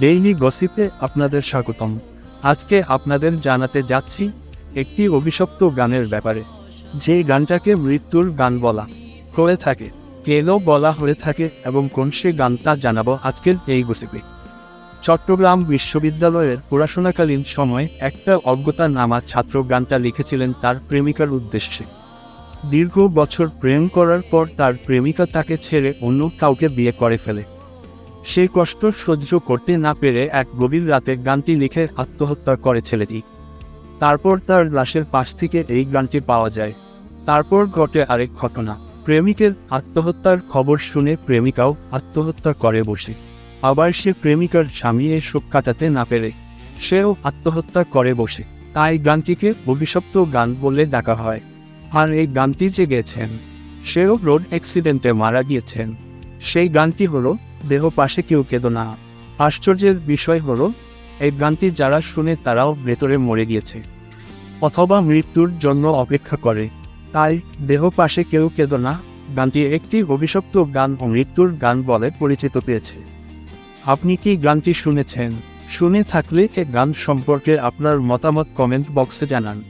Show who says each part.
Speaker 1: Daily গসিপে আপনাদের স্বাগতম। আজকে আপনাদের জানাতে যাচ্ছি একটি অভিশপ্ত গানের ব্যাপারে। যে গানটাকে মৃত্যুর গান বলা হয়ে থাকে, কেন বলা হয়ে থাকে এবং কোন সে গানটা জানাব আজকের এই গসিপে। চট্টগ্রাম বিশ্ববিদ্যালয়ের পড়াশোনাকালীন সময় একটা অজ্ঞতা নামা ছাত্র গানটা লিখেছিলেন তার প্রেমিকার উদ্দেশ্যে। দীর্ঘ বছর প্রেম করার পর তার প্রেমিকা তাকে ছেড়ে অন্য কাউকে বিয়ে করে ফেলে। সেই কষ্ট সহ্য করতে না পেরে এক গভীর রাতে গানটি লিখে আত্মহত্যা করে ছেলেটি। তারপর তার লাশের পাশ থেকে এই গানটি পাওয়া যায়। তারপর ঘটে আরেক ঘটনা। প্রেমিকের আত্মহত্যার খবর শুনে প্রেমিকাও আত্মহত্যা করে বসে। আবার সে প্রেমিকার স্বামী এই শোক কাটাতে না পেরে সেও আত্মহত্যা করে বসে। তাই গানটিকে অভিশপ্ত গান বলে ডাকা হয়। আর এই গানটি যে গেছেন সেও রোড অ্যাক্সিডেন্টে মারা গিয়েছেন। সেই গানটি হলো দেহ পাশে কেউ কেঁদো না। আশ্চর্যের বিষয় হলো, এই গানটি যারা শুনে তারাও ভেতরে মরে গিয়েছে। অথবা মৃত্যুর জন্য অপেক্ষা করে। তাই দেহ পাশে কেউ কেঁদো না গানটি একটি অভিশপ্ত গান ও মৃত্যুর গান বলে পরিচিত পেয়েছে। আপনি কি গানটি শুনেছেন? শুনে থাকলে এ গান সম্পর্কে আপনার মতামত কমেন্ট বক্সে জানান।